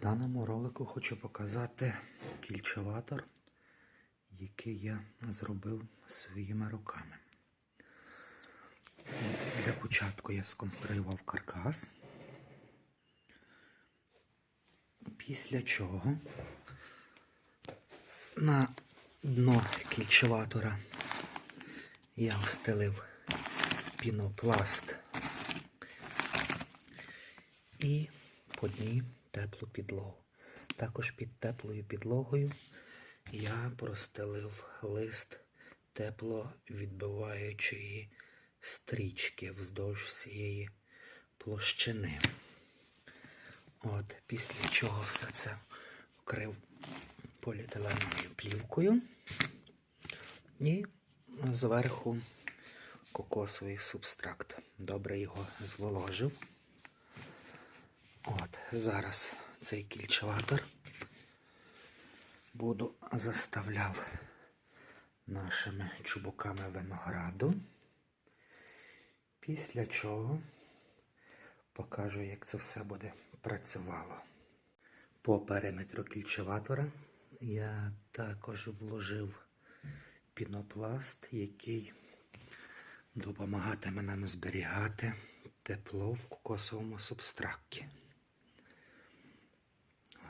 В даному ролику хочу показати кільчеватор, який я зробив своїми руками. Для початку я сконструював каркас, після чого на дно кільчеватора я встелив пінопласт і по дні теплу підлогу. Також під теплою підлогою я простелив лист тепловідбиваючої стрічки вздовж всієї площини. От, після чого все це вкрив поліетиленовою плівкою і зверху кокосовий субстракт. Добре його зволожив. От, зараз цей кільчеватор буду заставляв нашими чубуками винограду. Після чого покажу, як це все буде працювало. По периметру кільчеватора я також вложив пінопласт, який допомагатиме нам зберігати тепло в кокосовому субстракті.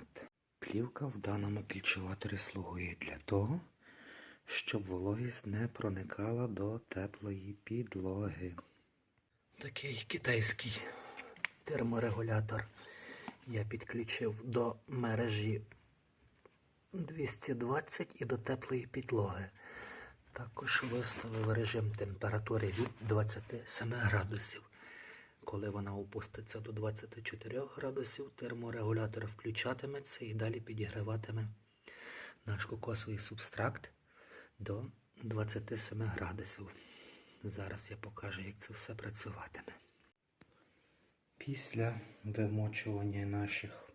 От. Плівка в даному кільчеваторі слугує для того, щоб вологість не проникала до теплої підлоги. Такий китайський терморегулятор я підключив до мережі 220 і до теплої підлоги. Також виставив режим температури від 27 градусів. Коли вона опуститься до 24 градусів, терморегулятор включатиметься і далі підігріватиме наш кокосовий субстракт до 27 градусів. Зараз я покажу, як це все працюватиме. Після вимочування наших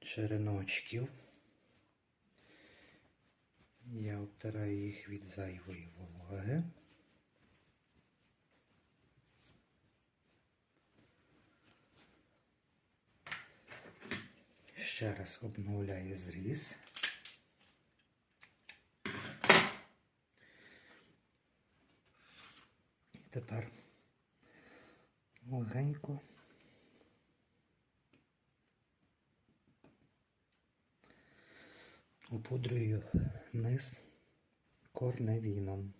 череночків я обтираю їх від зайвої вологи. Ще раз обновляю зріз. І тепер легенько опудрюю низ корневіном.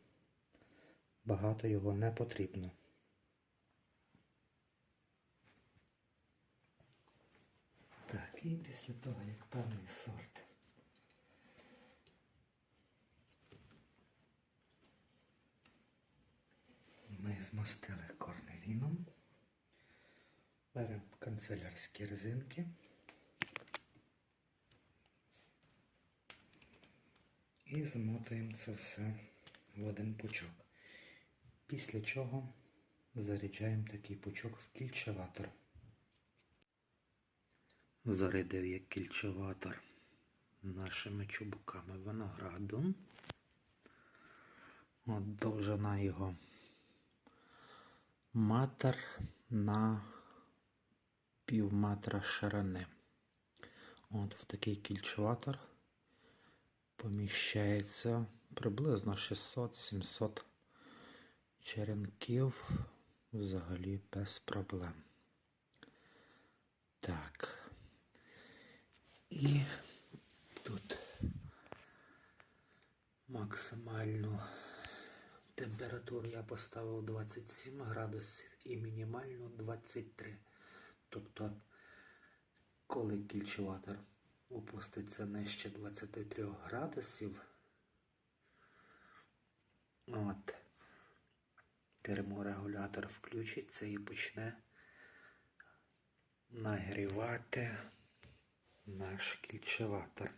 Багато його не потрібно. Так, і після того, як певний сорт ми змастили корневіном, беремо канцелярські резинки і змотуємо це все в один пучок. Після чого заряджаємо такий пучок в кільчеватор. Зарядив як кільчеватор нашими чубуками винограду. От довжина його матер на пів метра ширини. От в такий кільчеватор поміщається приблизно 600-700 черенків взагалі без проблем. Так. І тут максимальну температуру я поставив 27 градусів і мінімальну 23. Тобто, коли кільчеватор опуститься нижче 23 градусів, от, терморегулятор включиться і почне нагрівати наш кільчеватор.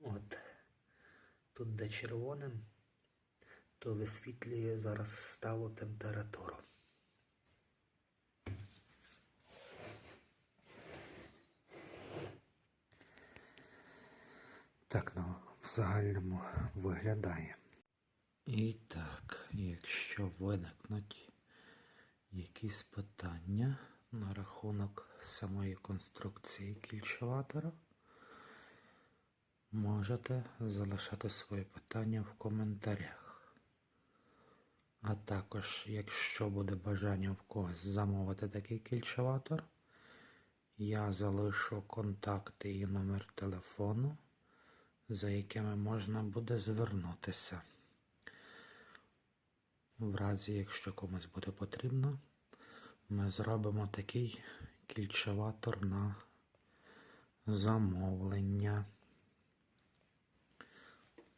От. Тут де червоним, то висвітлює зараз сталу температуру. Так, ну, в загальному виглядає. І так, якщо виникнуть якісь питання, на рахунок самої конструкції кільчуватора, можете залишати свої питання в коментарях. А також, якщо буде бажання в когось замовити такий кільчуватор, я залишу контакти і номер телефону, за якими можна буде звернутися. В разі, якщо комусь буде потрібно, ми зробимо такий кільчеватор на замовлення.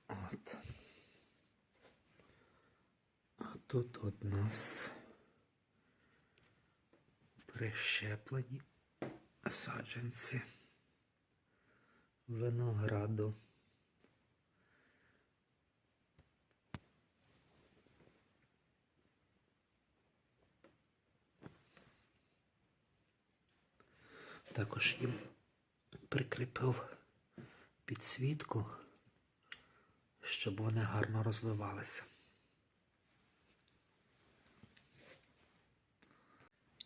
От. А тут от нас прищеплені саджанці винограду. Також їм прикріпив підсвітку, щоб вони гарно розвивалися.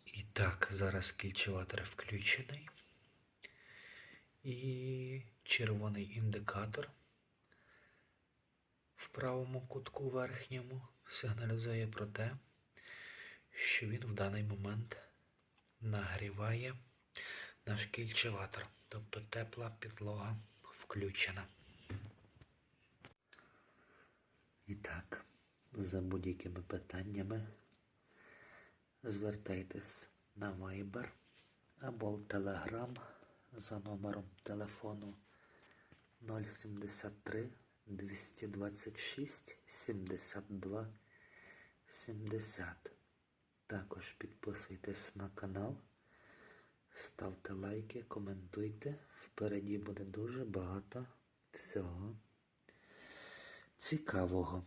І так, зараз кільчеватор включений. І червоний індикатор в правому кутку верхньому сигналізує про те, що він в даний момент нагріває наш кільчеватор, тобто тепла підлога включена. І так, за будь-якими питаннями звертайтесь на Viber або в Telegram за номером телефону 073 226 72 70. Також підписуйтесь на канал. Ставте лайки, коментуйте. Впереді буде дуже багато всього цікавого.